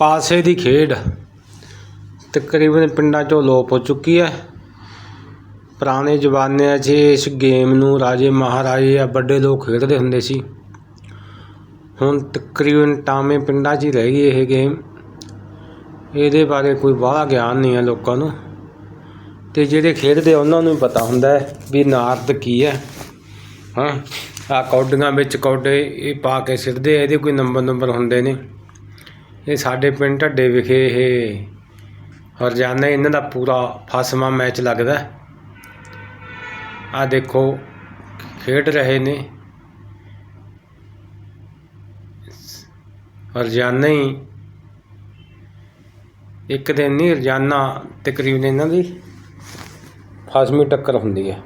ਪਾਸੇ ਦੀ ਖੇਡ ਤਕਰੀਬਨ ਪਿੰਡਾਂ 'ਚੋਂ ਲੋਪ ਹੋ ਚੁੱਕੀ ਹੈ। ਪੁਰਾਣੇ ਜ਼ਮਾਨਿਆਂ 'ਚ ਇਸ ਗੇਮ ਨੂੰ ਰਾਜੇ ਮਹਾਰਾਜੇ ਜਾਂ ਵੱਡੇ ਲੋਕ ਖੇਡਦੇ ਹੁੰਦੇ ਸੀ। ਹੁਣ ਤਕਰੀਬਨ ਟਾਵੇਂ ਪਿੰਡਾਂ 'ਚ ਹੀ ਰਹਿ ਗਈ ਇਹ ਗੇਮ ਇਹਦੇ ਬਾਰੇ ਕੋਈ ਬਾਹਲਾ ਗਿਆਨ ਨਹੀਂ ਹੈ ਲੋਕਾਂ ਨੂੰ। ਤੇ ਜਿਹੜੇ ਖੇਡਦੇ ਆ, ਉਹਨਾਂ ਨੂੰ ਹੀ ਪਤਾ ਹੁੰਦਾ ਹੈ ਵੀ ਨਾਰਦ ਕੀ ਹੈ। ਹਾਂ? ਆ ਕੌਡੀਆਂ ਵਿੱਚ ਕੌਡੇ ਇਹ ਪਾ ਕੇ ਸਿੱਟਦੇ ਆ, ਇਹਦੇ ਕੋਈ ਨੰਬਰ ਨੰਬਰ ਹੁੰਦੇ ਨੇ। ਇਹ ਸਾਡੇ ਪਿੰਡ ਢੱਡੇ ਵਿਖੇ ਇਹ ਰੋਜ਼ਾਨਾ ਇਹਨਾਂ ਦਾ ਪੂਰਾ ਫਸਵਾਂ ਮੈਚ ਲੱਗਦਾ ਆ ਦੇਖੋ, ਖੇਡ ਰਹੇ ਨੇ। ਰੋਜ਼ਾਨਾ ਹੀ ਇੱਕ ਦਿਨ ਨਹੀਂ ਰੋਜ਼ਾਨਾ ਤਕਰੀਬਨ ਇਹਨਾਂ ਦੀ ਫਸਵੀਂ ਟੱਕਰ ਹੁੰਦੀ ਹੈ।